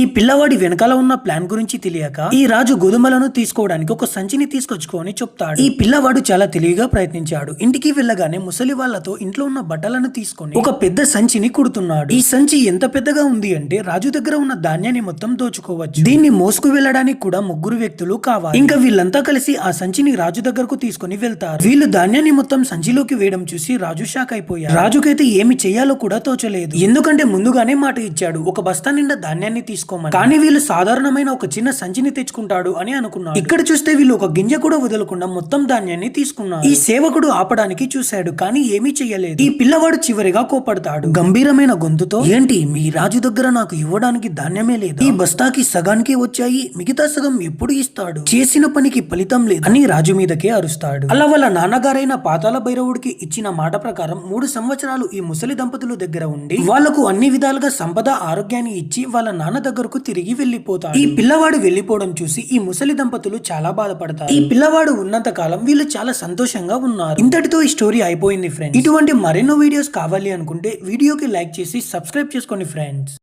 ఈ పిల్లవాడి వెనకాల ఉన్న ప్లాన్ గురించి తెలియక ఈ రాజు గోధుమలను తీసుకోవడానికి ఒక సంచిని తీసుకొచ్చుకొని చెప్తాడు. ఈ పిల్లవాడు చాలా తెలివిగా ప్రయత్నించాడు. ఇంటికి వెళ్ళగానే ముసలి వాళ్ళతో ఇంట్లో ఉన్న బట్టలను తీసుకొని ఒక పెద్ద సంచిని కుడుతున్నాడు. ఈ సంచి ఎంత పెద్దగా ఉంది అంటే రాజు దగ్గర ఉన్న ధాన్యాన్ని మొత్తం దోచుకోవచ్చు. దీన్ని మోసుకు వెళ్ళడానికి కూడా ముగ్గురు వ్యక్తులు కావాలి. ఇంకా వీళ్ళంతా కలిసి ఆ సంచిని రాజు దగ్గరకు తీసుకొని వెళ్తారు. వీళ్ళు ధాన్యాన్ని మొత్తం సంచిలోకి వేయడం చూసి రాజు షాక్ అయిపోయారు రాజుకైతే ఏమి చేయాలో కూడా తోచలేదు. ఎందుకంటే ముందుగానే మాట ఇచ్చాడు. ఒక బస్తా నిండా ధాన్యాన్ని తీసుకు తీసుకోమని. కానీ వీళ్ళు సాధారణమైన ఒక చిన్న సంచిని తెచ్చుకుంటాడు అని అనుకున్నాడు. ఇక్కడ చూస్తే వీళ్ళు ఒక గింజ కూడా వదలకుండా మొత్తం ధాన్యాన్ని తీసుకున్నారు ఈ సేవకుడు ఆపడానికి చూశాడు కానీ ఏమీ చెయ్యలేదు. ఈ పిల్లవాడు చివరిగా కోపడతాడు. గంభీరమైన గొంతుతో ఏంటి మీ రాజు దగ్గర నాకు ఇవ్వడానికి ధాన్యమే లేదు? ఈ బస్తాకి సగానికి వచ్చాయి మిగతా సగం ఎప్పుడు ఇస్తాడు? చేసిన పనికి ఫలితం లేదు అని రాజు మీదకే అరుస్తాడు. అలా వాళ్ళ నాన్నగారైన పాతాల భైరవుడికి ఇచ్చిన మాట ప్రకారం మూడు సంవత్సరాలు ఈ ముసలి దంపతుల దగ్గర ఉండి వాళ్ళకు అన్ని విధాలుగా సంపద ఆరోగ్యాన్ని ఇచ్చి వాళ్ళ నాన్న దగ్గర దగ్గరకు తిరిగి వెళ్ళిపోతాడు ఈ పిల్లవాడు వెళ్ళిపోవడం చూసి ఈ ముసలి దంపతులు చాలా బాధపడతారు. ఈ పిల్లవాడు ఉన్నంత కాలం వీళ్ళు చాలా సంతోషంగా ఉన్నారు. ఇంతటితో ఈ స్టోరీ అయిపోయింది ఫ్రెండ్స్ ఇటువంటి మరెన్నో వీడియోస్ కావాలి అనుకుంటే వీడియోకి లైక్ చేసి సబ్స్క్రైబ్ చేసుకోండి ఫ్రెండ్స్